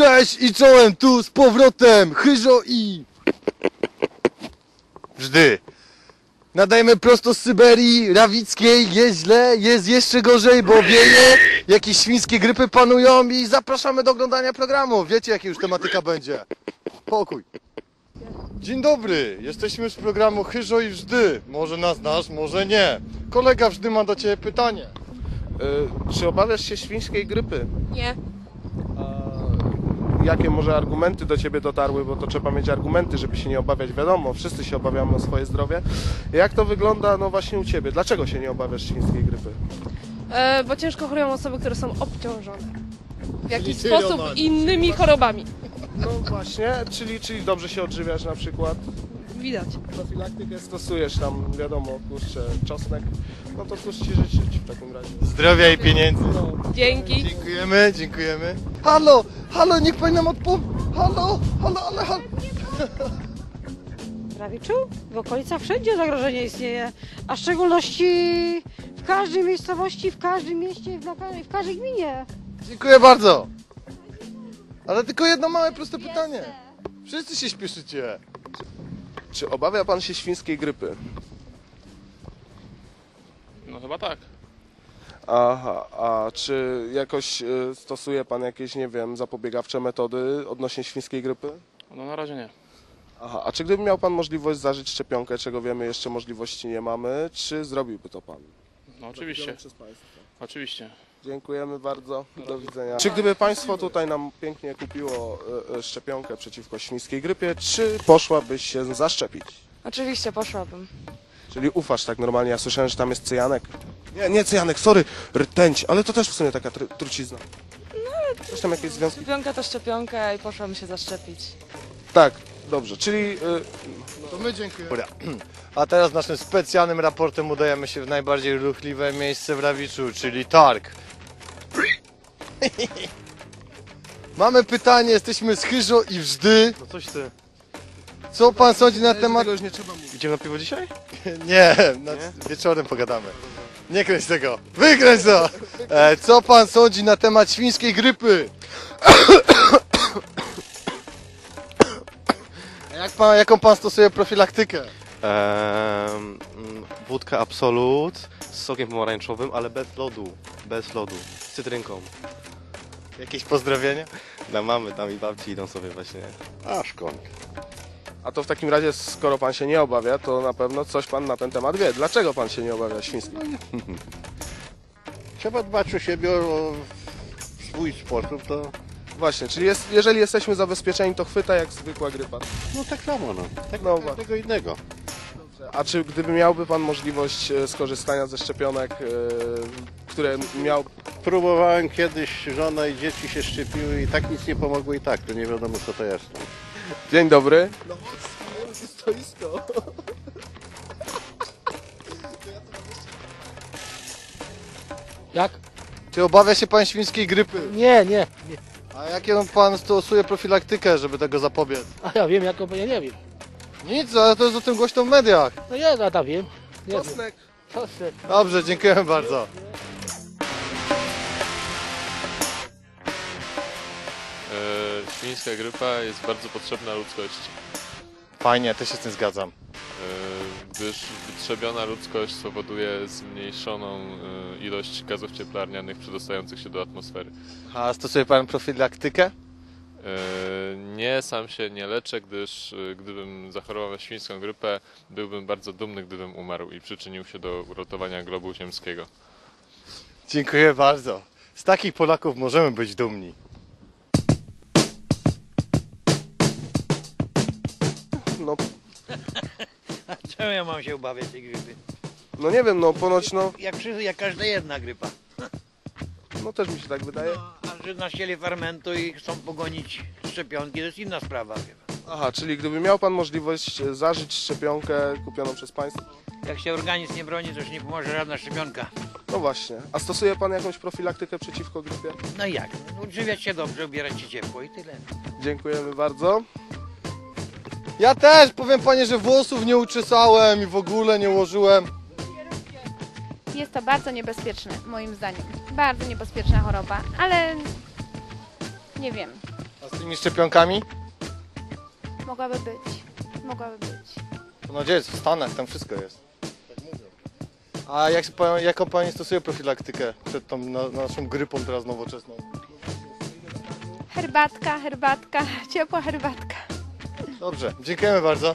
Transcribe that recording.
Cześć i czołem tu z powrotem Chyżo i Żdy Nadajemy prosto z Syberii Rawickiej, jest źle, jest jeszcze gorzej, bo wieje Jakieś świńskie grypy panują i zapraszamy do oglądania programu. Wiecie jaka już tematyka będzie. Pokój. Dzień dobry, jesteśmy z programu Chyżo i Wżdy. Może nas znasz, może nie. Kolega Wżdy ma do Ciebie pytanie. Y, czy obawiasz się świńskiej grypy? Nie. Jakie może argumenty do ciebie dotarły, bo to trzeba mieć argumenty, żeby się nie obawiać, wiadomo, wszyscy się obawiamy o swoje zdrowie. Jak to wygląda no właśnie u ciebie? Dlaczego się nie obawiasz świńskiej grypy? E, bo ciężko chorują osoby, które są obciążone. W jakiś ty, sposób innymi chorobami. No właśnie, czyli, czyli dobrze się odżywiasz na przykład, Widać. profilaktykę stosujesz tam, wiadomo, kurczę, czosnek, no to cóż ci życzyć w takim razie. Zdrowia i pieniędzy Dzięki. Dziękujemy, dziękujemy. Halo, halo, niech pani nam odpowie. Halo, halo, ale halo. Rawiczu? W okolicach wszędzie zagrożenie istnieje, a w szczególności w każdej miejscowości, w każdym mieście, w, lokalnej, w każdej gminie. Dziękuję bardzo. Ale tylko jedno małe proste pytanie. Wszyscy się śpieszycie. Czy obawia pan się świńskiej grypy? No chyba tak. Aha, a czy jakoś y, stosuje pan jakieś, nie wiem, zapobiegawcze metody odnośnie świńskiej grypy? No na razie nie. Aha, a czy gdyby miał pan możliwość zażyć szczepionkę, czego wiemy jeszcze możliwości nie mamy, czy zrobiłby to pan? No oczywiście, Przez państwo. oczywiście. Dziękujemy bardzo, do widzenia. Czy gdyby państwo tutaj nam pięknie kupiło e, e, szczepionkę przeciwko świńskiej grypie, czy poszłabyś się zaszczepić? Oczywiście poszłabym. Czyli ufasz tak normalnie, ja słyszałem, że tam jest cyjanek. Nie, nie cyjanek, sorry, rtęć, ale to też w sumie taka tr- trucizna. No, Coś tam jakieś związki? Szczepionka to szczepionka i poszłam się zaszczepić. Tak, dobrze, czyli y, To my dziękujemy. A teraz naszym specjalnym raportem udajemy się w najbardziej ruchliwe miejsce w Rawiczu, czyli targ. Mamy pytanie, jesteśmy z Chyżo i Wżdy. No coś ty. Co pan sądzi na temat... już nie trzeba mówić. Idziemy na piwo dzisiaj? Nie, na... wieczorem pogadamy. Nie kręć tego. Wykręć to! E, co pan sądzi na temat świńskiej grypy? A Jak pan, jaką pan stosuje profilaktykę? Ehm, mm, wódka Absolut z sokiem pomarańczowym, ale bez lodu. Bez lodu. Z cytrynką. Jakieś pozdrowienia? Dla mamy tam i babci idą sobie właśnie. A szkoda. A to w takim razie, skoro pan się nie obawia, to na pewno coś pan na ten temat wie. Dlaczego pan się nie obawia świńskiej? Trzeba dbać o siebie o, w swój sposób, to Właśnie, czyli jest, jeżeli jesteśmy zabezpieczeni, to chwyta jak zwykła grypa. no tak samo, no. Tak No no, tego innego. A czy gdyby miałby pan możliwość e, skorzystania ze szczepionek, e, które miał... Próbowałem kiedyś, żona i dzieci się szczepiły i tak nic nie pomogło i tak, to nie wiadomo co to jest. No. Dzień dobry. Jak? Czy obawia się pan świńskiej grypy? Nie, nie. A jaką pan stosuje profilaktykę, żeby tego zapobiec? A ja wiem, jaką, ja nie wiem. Nic, ale to jest o tym głośno w mediach. No ja, ja tam wiem. Nie wiem. Czosnek. Czosnek. Dobrze, dziękujemy bardzo. E, świńska grypa jest bardzo potrzebna ludzkości, Fajnie, też się z tym zgadzam. e, gdyż wytrzebiona ludzkość spowoduje zmniejszoną e, ilość gazów cieplarnianych przedostających się do atmosfery. A stosuje pan profilaktykę? E, Nie, sam się nie leczę, gdyż e, gdybym zachorował na świńską grypę, byłbym bardzo dumny, gdybym umarł i przyczynił się do uratowania globu ziemskiego. Dziękuję bardzo. Z takich Polaków możemy być dumni. No, Czemu ja mam się obawiać tej grypy? no nie wiem, no ponoć no, Jak jak każda jedna grypa. no też mi się tak wydaje. No, że nasieli fermentu i chcą pogonić szczepionki, to jest inna sprawa. Aha, czyli gdyby miał pan możliwość e, zażyć szczepionkę kupioną przez państwo, Jak się organizm nie broni, to już nie pomoże żadna szczepionka. no właśnie. A stosuje pan jakąś profilaktykę przeciwko grypie? No i jak? No, Odżywiać się dobrze, ubierać się ciepło i tyle. Dziękujemy bardzo. Ja też powiem panie, że włosów nie uczesałem i w ogóle nie ułożyłem. Jest to bardzo niebezpieczne, moim zdaniem. Bardzo niebezpieczna choroba, ale nie wiem. A z tymi szczepionkami? Mogłaby być. Mogłaby być. To nadzieję, jest w Stanach, tam wszystko jest. A jak, jaką pani stosuje profilaktykę przed tą na, naszą grypą teraz nowoczesną? Herbatka, herbatka, ciepła herbatka. Dobrze, dziękujemy bardzo.